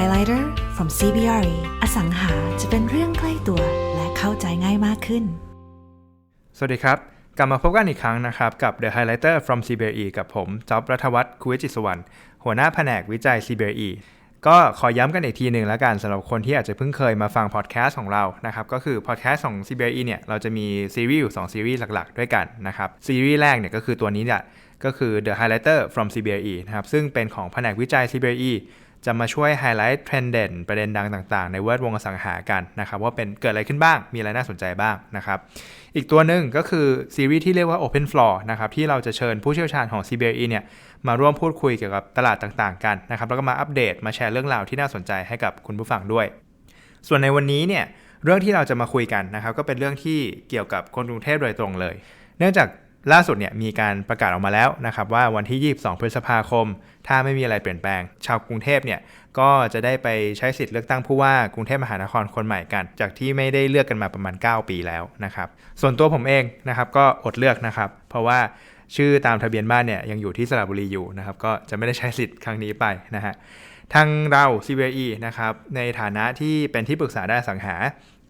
Highlighter from CBRE อสังหาจะเป็นเรื่องใกล้ตัวและเข้าใจง่ายมากขึ้น สวัสดีครับ กลับมาพบกันอีกครั้งนะครับ กับ The Highlighter from CBRE กับผมจ๊อบรัฐวัฒน์คุวิจิตสุวรรณหัวหน้าแผนกวิจัย CBRE ก็ขอย้ำกันอีกทีหนึ่งแล้วกันสำหรับคนที่อาจจะเพิ่งเคยมาฟังพอดแคสต์ของเรานะครับก็คือพอดแคสต์ของ CBRE เนี่ยเราจะมีซีรีส์อยู่2ซีรีส์หลักๆ ด้วยกันนะครับซีรีส์แรกเนี่ยก็คือตัวนี้เนี่ยก็คือ The Highlighter from CBRE นะครับซึ่งเป็นของแผนกวิจัย CBRE จะมาช่วยไฮไลท์เทรนด์เด่นประเด็นดังต่างๆ ในแวดวงอสังหากันนะครับว่าเป็นเกิดอะไรขึ้นบ้าง มีอะไรน่าสนใจบ้างนะครับอีกตัวหนึ่งก็คือซีรีส์ที่เรียกว่า Open Floor นะครับที่เราจะเชิญผู้เชี่ยวชาญของ CBRE เนี่ยมาร่วมพูดคุยเกี่ยวกับตลาดต่างๆ กันนะครับแล้วก็มาอัปเดตมาแชร์เรื่องราวที่น่าสนใจให้กับคุณผู้ฟังด้วย ส่วนในวันนี้เนี่ยเรื่องที่เราจะมาคุยกันนะครับก็เป็นเรื่องที่เกี่ยวกับคนกรุงเทพโดยตรงเลย เนื่องจาก ล่าสุดเนี่ยมีการประกาศออกมาแล้วนะครับว่าวันที่ 22 พฤษภาคม ถ้าไม่มีอะไรเปลี่ยนแปลง ชาวกรุงเทพเนี่ยก็จะได้ไปใช้สิทธิ์เลือกตั้งผู้ว่ากรุงเทพมหานครคนใหม่กัน จากที่ไม่ได้เลือกกันมาประมาณ 9 ปีแล้วนะครับส่วนตัวผมเองนะครับก็อดเลือกนะครับเพราะว่าชื่อตามทะเบียนบ้านเนี่ยยังอยู่ที่สระบุรีอยู่นะครับก็จะไม่ได้ใช้สิทธิ์ครั้งนี้ไปนะฮะทางเรา CBE นะครับในฐานะที่เป็นที่ปรึกษาด้านสังหา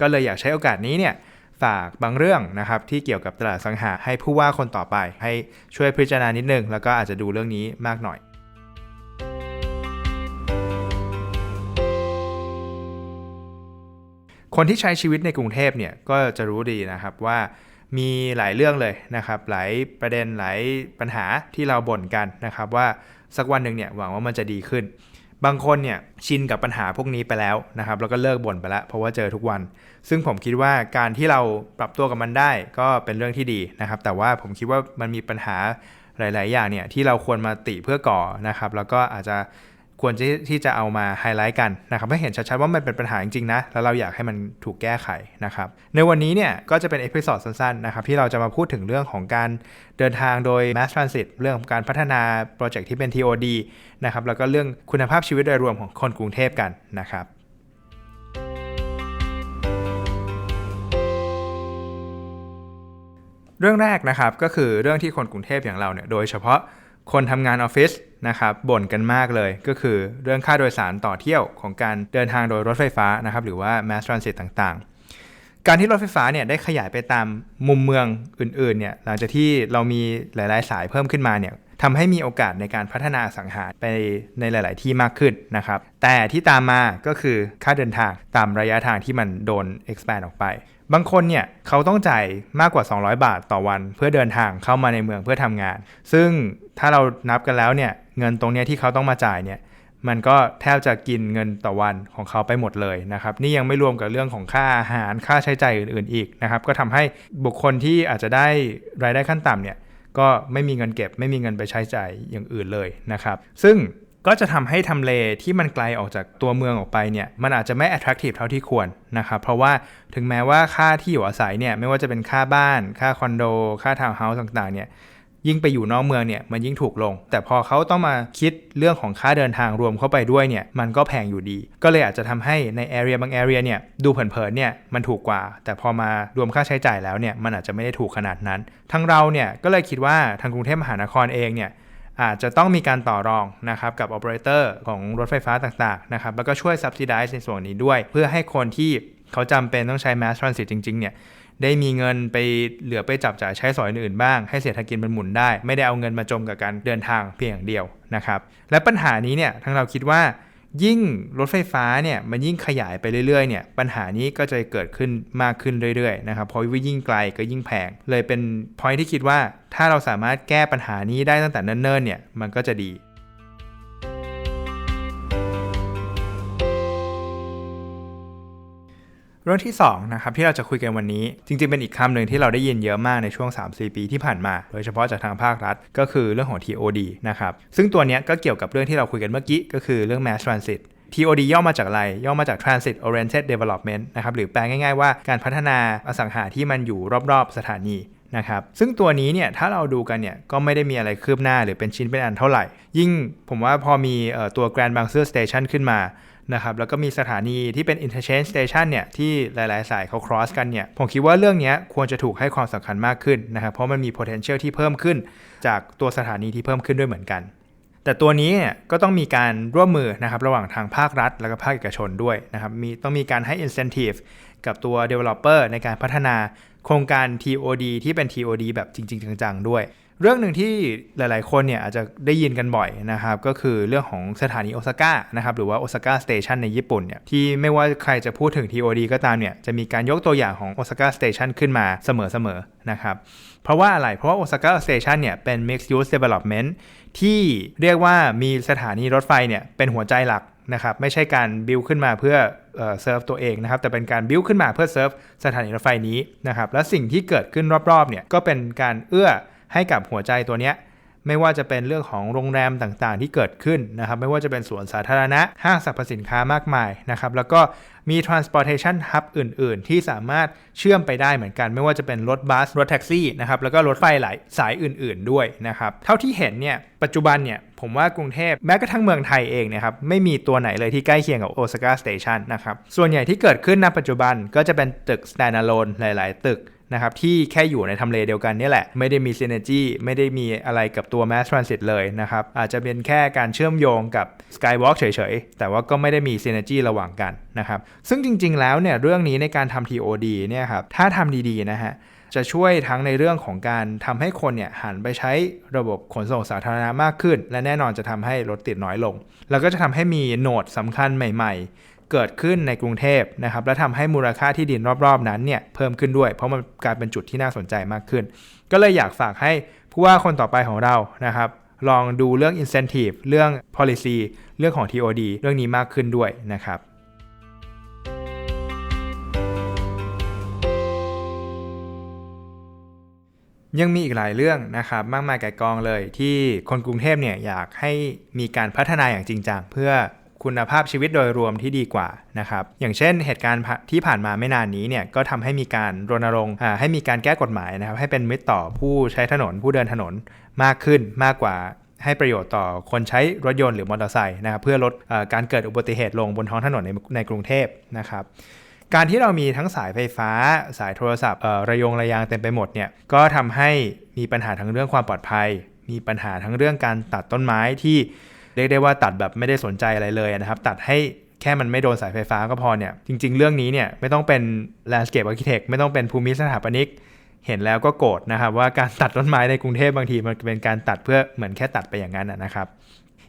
ก็เลยอยากใช้โอกาสนี้เนี่ย ฝากบางเรื่องนะครับที่เกี่ยวกับตลาดสังหาให้ผู้ว่าคนต่อไป ให้ช่วยพิจารณานิดนึง แล้วก็อาจจะดูเรื่องนี้มากหน่อยคนที่ใช้ชีวิตในกรุงเทพเนี่ยก็จะรู้ดีนะครับว่ามีหลายเรื่องเลยนะครับหลายประเด็นหลายปัญหาที่เราบ่นกันนะครับว่าสักวันหนึ่งเนี่ยหวังว่ามันจะดีขึ้น บางคนเนี่ยชินกับปัญหาพวกนี้ไปแล้วนะครับแล้วก็เลิกบ่นไปแล้วเพราะว่าเจอทุกวัน ซึ่งผมคิดว่าการที่เราปรับตัวกับมันได้ก็เป็นเรื่องที่ดีนะครับ แต่ว่าผมคิดว่ามันมีปัญหาหลาย ๆ อย่างเนี่ยที่เราควรมาติเพื่อก่อนะครับ แล้วก็อาจจะ ควรที่ที่จะเอามาไฮไลท์กันนะครับให้เห็นชัดๆว่ามันเป็นปัญหาจริงๆนะแล้วเราอยากให้มันถูกแก้ไขนะครับในวันนี้เนี่ยก็จะเป็นเอพิ o d ดสั้นๆนะครับที่เราจะมาพูดถึงเรื่องของการเดินทางโดย Mass Transit เรื่องของการพัฒนาโปรเจกต์ที่เป็น TOD นะครับแล้วก็เรื่องคุณภาพชีวิตโดยรวมของคนกรุงเทพกันนะครับเรื่องแรกนะครับก็คือเรื่องที่คนกรุงเทพอย่างเราเนี่ยโดยเฉพาะ คนทำงานออฟฟิศนะครับบ่นกันมากเลยก็คือเรื่องค่าโดยสารต่อเที่ยวของการเดินทางโดยรถไฟฟ้านะครับหรือว่า mass transit ต่างๆ การที่รถไฟฟ้าเนี่ยได้ขยายไปตามมุมเมืองอื่นๆเนี่ยหลังจากที่เรามีหลายๆ สายเพิ่มขึ้นมาเนี่ยทำให้มีโอกาสในการพัฒนาสังหารไปในหลาย ๆ ที่มากขึ้นนะครับแต่ที่ตามมาก็คือค่าเดินทางตามระยะทางที่มันโดน expand ออกไป บางคนเนี่ยเขาต้องจ่ายมากกว่า 200 บาทต่อวัน เพื่อเดินทางเข้ามาในเมืองเพื่อทำงาน ซึ่งถ้าเรานับกันแล้วเนี่ยเงินตรงเนี้ยที่เขาต้องมาจ่ายเนี่ยมันก็แทบจะกินเงินต่อวันของเขาไปหมดเลยนะครับ นี่ยังไม่รวมกับเรื่องของค่าอาหารค่าใช้จ่ายอื่น ๆ อีกนะครับ ก็ทำให้บุคคลที่อาจจะได้รายได้ขั้นต่ำเนี่ยก็ไม่มีเงินเก็บ ไม่มีเงินไปใช้จ่ายอย่างอื่นเลยนะครับ ซึ่ง ก็จะทำให้ทำเลที่มันไกลออกจากตัวเมืองออกไปเนี่ยมันอาจจะไม่ attractive เท่าที่ควรนะครับเพราะว่าถึงแม้ว่าค่าที่อยู่อาศัยเนี่ยไม่ว่าจะเป็นค่าบ้าน ค่าคอนโด ค่าทาวน์เฮาส์ต่างๆเนี่ยยิ่งไปอยู่นอกเมืองเนี่ยมันยิ่งถูกลง แต่พอเขาต้องมาคิดเรื่องของค่าเดินทางรวมเข้าไปด้วยเนี่ยมันก็แพงอยู่ดี ก็เลยอาจจะทำให้ในแอเรียบางแอเรียเนี่ยดูเผินๆเนี่ยมันถูกกว่า แต่พอมารวมค่าใช้จ่ายแล้วเนี่ยมันอาจจะไม่ได้ถูกขนาดนั้นทั้งเราเนี่ยก็เลยคิดว่าทางกรุงเทพมหานครเองเนี่ย อาจจะต้องมีการต่อรองนะครับกับ o p e r a t o r ของรถไฟฟ้าต่างๆนะครับแล้วก็ช่วย subsidize ในส่วนนี้ด้วย เพื่อให้คนที่เขาจำเป็นต้องใช้ mass transit จริงๆเนี่ยได้มีเงินไปเหลือไปจับจ่ายใช้สอยอื่นๆบ้าง ให้เศรษฐกิจมันหมุนได้ ไม่ได้เอาเงินมาจมกับการเดินทางเพียงอย่างเดียวนะครับและปัญหานี้เนี่ยทั้งเราคิดว่า ยิ่งรถไฟฟ้าเนี่ยมันยิ่งขยายไปเรื่อยๆเนี่ยปัญหานี้ก็จะเกิดขึ้นมากขึ้นเรื่อยๆนะครับเพราะว่ายิ่งไกลก็ยิ่งแพงเลยเป็นพอยที่คิดว่าถ้าเราสามารถแก้ปัญหานี้ได้ตั้งแต่เนิ่นๆเนี่ยมันก็จะดี รื่องที่2นะครับที่เราจะคุยกันวันนี้ จริงๆ เป็นอีกคำหนึ่งที่เราได้ยินเยอะมากในช่วง 3-4 ปีที่ผ่านมา โดยเฉพาะจากทางภาครัฐ ก็คือเรื่องของ TOD นะครับซึ่งตัวนี้ก็เกี่ยวกับเรื่องที่เราคุยกันเมื่อกี้ ก็คือเรื่อง Mass Transit TOD ย่อมาจากอะไร ย่อมาจาก Transit Oriented Development นะครับหรือแปลง่ายๆว่าการพัฒนาอสังหาที่มันอยู่รอบๆสถานีนะครับซึ่งตัวนี้เนี่ยถ้าเราดูกันเนี่ยก็ไม่ได้มีอะไรคืบหน้าหรือเป็นชิ้นเป็นอันเท่าไหร่ ยิ่งผมว่าพอมีตัว Grand Bangsa Station ขึ้นมา นะครับแล้วก็มีสถานีที่เป็น interchange station เนี่ยที่หลาย ๆ สายเขา cross กันเนี่ยผมคิดว่าเรื่องนี้ควรจะถูกให้ความสำคัญมากขึ้นนะครับเพราะมันมี potential ที่เพิ่มขึ้น จากตัวสถานีที่เพิ่มขึ้นด้วยเหมือนกัน แต่ตัวนี้เนี่ยก็ต้องมีการร่วมมือนะครับระหว่างทางภาครัฐ แล้วก็ภาคเอกชนด้วยนะครับมีต้องมีการให้ incentive กับตัว developer ในการพัฒนาโครงการ TOD ที่เป็น TOD แบบจริง ๆ จัง ๆ ด้วย เรื่องหนึ่งที่หลาย ๆ คนเนี่ยอาจจะได้ยินกันบ่อยนะครับ ก็คือเรื่องของสถานีโอซาก้านะครับหรือว่าโอซาก้าสเตชันในญี่ปุ่นเนี่ยที่ไม่ว่าใครจะพูดถึง TOD ก็ตามเนี่ยจะมีการยกตัวอย่างของโอซาก้าสเตชันขึ้นมาเสมอ ๆ นะครับ เพราะว่าอะไร เพราะว่าโอซาก้าสเตชันเนี่ยเป็น mixed use development ที่เรียกว่ามีสถานีรถไฟเนี่ยเป็นหัวใจหลักนะครับไม่ใช่การบิลขึ้นมาเพื่อเอ่อเซิร์ฟตัวเองนะครับแต่เป็นการบิลขึ้นมาเพื่อเซิร์ฟสถานีรถไฟนี้นะครับและสิ่งที่เกิดขึ้นรอบๆเนี่ยก็เป็นการเอื้อ ให้กับหัวใจตัวเนี้ยไม่ว่าจะเป็นเรื่องของโรงแรมต่างๆ ที่เกิดขึ้นนะครับ ไม่ว่าจะเป็นสวนสาธารณะ ห้างสรรพสินค้ามากมายนะครับ แล้วก็มี transportation hub อื่น ๆ ที่สามารถเชื่อมไปได้เหมือนกัน ไม่ว่าจะเป็นรถบัส รถแท็กซี่นะครับ แล้วก็รถไฟหลายสายอื่น ๆ ด้วยนะครับ เท่าที่เห็นเนี่ย ปัจจุบันเนี่ย ผมว่ากรุงเทพแม้กระทั่งเมืองไทยเองเนะครับ ไม่มีตัวไหนเลยที่ใกล้เคียงกับโอซาก้าสเตชันนะครับ ส่วนใหญ่ที่เกิดขึ้นณปัจจุบันก็จะเป็นตึก standalone หลาย ๆ ตึก นะครับที่แค่อยู่ในทำเลเดียวกันนี่แหละ ไม่ได้มี synergy ไม่ได้มีอะไรกับตัว mass transit เลยนะครับ อาจจะเป็นแค่การเชื่อมโยงกับ skywalk เฉยๆ แต่ว่าก็ไม่ได้มี synergy ระหว่างกันนะครับซึ่งจริงๆแล้วเนี่ยเรื่องนี้ในการทำ TOD เนี่ยครับถ้าทำดีๆนะฮะจะช่วยทั้งในเรื่องของการทำให้คนเนี่ยหันไปใช้ระบบขนส่งสาธารณะมากขึ้น และแน่นอนจะทำให้รถติดน้อยลง แล้วก็จะทำให้มีโหนดสำคัญใหม่ๆ เกิดขึ้นในกรุงเทพนะครับและทำให้มูลค่าที่ดินรอบๆนั้นเนี่ยเพิ่มขึ้นด้วย เพราะมันกลายเป็นจุดที่น่าสนใจมากขึ้น ก็เลยอยากฝากให้ผู้ว่าคนต่อไปของเรานะครับลองดูเรื่อง incentive เรื่อง policy เรื่องของ TOD เรื่องนี้มากขึ้นด้วยนะครับยังมีอีกหลายเรื่องนะครับมากมายแก่กองเลยที่คนกรุงเทพเนี่ยอยากให้มีการพัฒนาอย่างจริงจังเพื่อ คุณภาพชีวิตโดยรวมที่ดีกว่านะครับอย่างเช่นเหตุการณ์ที่ผ่านมาไม่นานนี้เนี่ยก็ทำให้มีการรณรงค์ให้มีการแก้กฎหมายนะครับให้เป็นมิตรต่อผู้ใช้ถนนผู้เดินถนนมากขึ้นมากกว่าให้ประโยชน์ต่อคนใช้รถยนต์หรือมอเตอร์ไซค์นะครับเพื่อลดอการเกิดอุบัติเหตุลงบนท้องถนนในในกรุงเทพนะครับการที่เรามีทั้งสายไฟฟ้า สายโทรศัพท์ระยงระยางเต็มไปหมดเนี่ยก็ทำให้มีปัญหาทั้งเรื่องความปลอดภัย มีปัญหาทั้งเรื่องการตัดต้นไม้ที่ เรียกได้ว่าตัดแบบไม่ได้สนใจอะไรเลยนะครับ ตัดให้แค่มันไม่โดนสายไฟฟ้าก็พอเนี่ย จริง ๆ เรื่องนี้เนี่ยไม่ต้องเป็น landscape architect ไม่ต้องเป็นภูมิสถาปนิก เห็นแล้วก็โกรธนะครับ ว่าการตัดต้นไม้ในกรุงเทพบางทีมันเป็นการตัดเพื่อเหมือนแค่ตัดไปอย่างนั้นนะครับ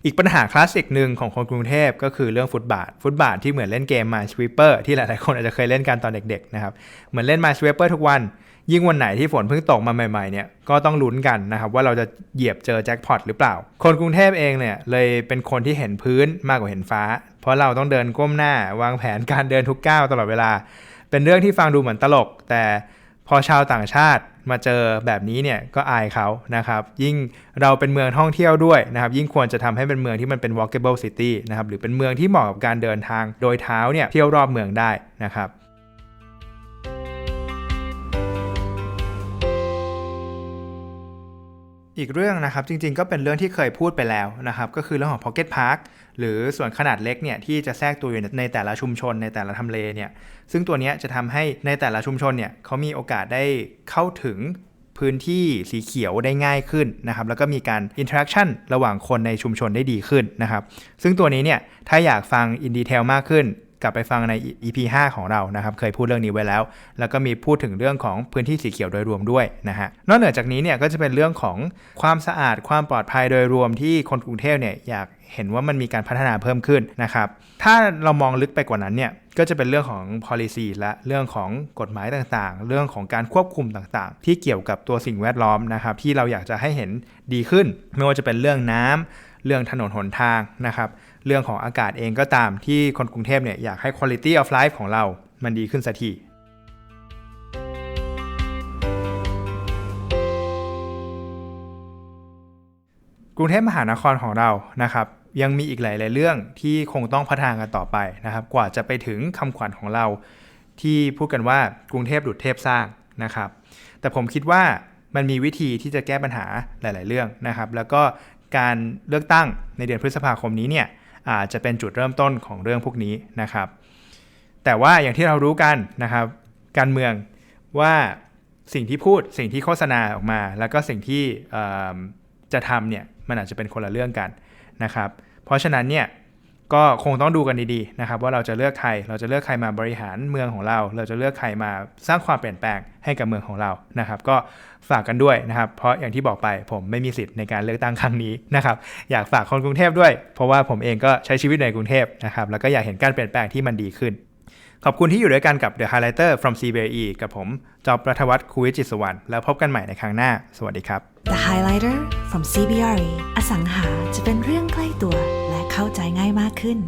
อีกปัญหาคลาสสิกหนึ่งของคนกรุงเทพก็คือเรื่องฟุตบาท ฟุตบาทที่เหมือนเล่นเกม Minesweeper ที่หลายๆคนอาจจะเคยเล่นกันตอนเด็กๆนะครับ เหมือนเล่น Minesweeper ทุกวัน ยิ่งวันไหนที่ฝนเพิ่งตกมาใหม่ๆเนี่ยก็ต้องลุ้นกันนะครับว่าเราจะเหยียบเจอแจ็คพอตหรือเปล่า คนกรุงเทพเองเนี่ยเลยเป็นคนที่เห็นพื้นมากกว่าเห็นฟ้า เพราะเราต้องเดินก้มหน้าวางแผนการเดินทุกก้าวตลอดเวลา เป็นเรื่องที่ฟังดูเหมือนตลก แต่พอชาวต่างชาติมาเจอแบบนี้เนี่ยก็อายเขานะครับ ยิ่งเราเป็นเมืองท่องเที่ยวด้วยนะครับ ยิ่งควรจะทำให้เป็นเมืองที่มันเป็น walkable city นะครับ หรือเป็นเมืองที่เหมาะกับการเดินทางโดยเท้าเนี่ยเที่ยวรอบเมืองได้นะครับ อีกเรื่องนะครับจริงๆก็เป็นเรื่องที่เคยพูดไปแล้วนะครับ ก็คือเรื่องของ Pocket Park หรือส่วนขนาดเล็กเนี่ยที่จะแทรกตัวอยู่ในแต่ละชุมชนในแต่ละทำเลเนี่ยซึ่งตัวนี้จะทำให้ในแต่ละชุมชนเนี่ยเขามีโอกาสได้เข้าถึงพื้นที่สีเขียวได้ง่ายขึ้นนะครับแล้วก็มีการอินเทอร์แอคชั่นระหว่างคนในชุมชนได้ดีขึ้นนะครับซึ่งตัวนี้เนี่ยถ้าอยากฟังอินดีเทลมากขึ้น กลับไปฟังใน EP 5 ของเรานะครับ เคยพูดเรื่องนี้ไว้แล้ว แล้วก็มีพูดถึงเรื่องของพื้นที่สีเขียวโดยรวมด้วยนะฮะ นอกเหนือจากนี้เนี่ยก็จะเป็นเรื่องของความสะอาดความปลอดภัยโดยรวมที่คนกรุงเทพเนี่ยอยากเห็นว่ามันมีการพัฒนาเพิ่มขึ้นนะครับ ถ้าเรามองลึกไปกว่านั้นเนี่ยก็จะเป็นเรื่องของ policy และเรื่องของกฎหมายต่างๆ เรื่องของการควบคุมต่างๆ ที่เกี่ยวกับตัวสิ่งแวดล้อมนะครับที่เราอยากจะให้เห็นดีขึ้น ไม่ว่าจะเป็นเรื่องน้ำ เรื่องถนนหนทางนะครับเรื่องของอากาศเองก็ตามที่คนกรุงเทพเนี่ยอยากให้ quality of life ของเรา มันดีขึ้นสักทีกรุงเทพมหานครของเรานะครับยังมีอีกหลาย ๆ เรื่องที่คงต้องพัฒนากันต่อไปนะครับ กว่าจะไปถึงคำขวัญของเรา ที่พูดกันว่ากรุงเทพดุจเทพสร้างนะครับ แต่ผมคิดว่ามันมีวิธีที่จะแก้ปัญหาหลาย ๆ เรื่องนะครับ แล้วก็ การเลือกตั้งในเดือนพฤษภาคมนี้เนี่ยอาจจะเป็นจุดเริ่มต้นของเรื่องพวกนี้นะครับ แต่ว่าอย่างที่เรารู้กันนะครับ การเมืองว่าสิ่งที่พูดสิ่งที่โฆษณาออกมา แล้วก็สิ่งที่จะทำเนี่ยมันอาจจะเป็นคนละเรื่องกันนะครับ เพราะฉะนั้นเนี่ย ก็คงต้องดูกันดีๆนะครับว่าเราจะเลือกใคร เราจะเลือกใครมาบริหารเมืองของเรา เราจะเลือกใครมาสร้างความเปลี่ยนแปลงให้กับเมืองของเรานะครับ ก็ฝากกันด้วยนะครับ เพราะอย่างที่บอกไปผมไม่มีสิทธิ์ในการเลือกตั้งครั้งนี้นะครับ อยากฝากคนกรุงเทพด้วย เพราะว่าผมเองก็ใช้ชีวิตในกรุงเทพนะครับ แล้วก็อยากเห็นการเปลี่ยนแปลงที่มันดีขึ้น ขอบคุณที่อยู่ด้วยกันกับ The Highlighter from CBE กับผมจอบรัฐวัฒน์คูวิจิตสวรรณแล้วพบกันใหม่ในครั้งหน้า สวัสดีครับ The Highlighter from CBRE อสังหาจะเป็นเรื่องใกล้ตัว เข้าใจง่ายมากขึ้น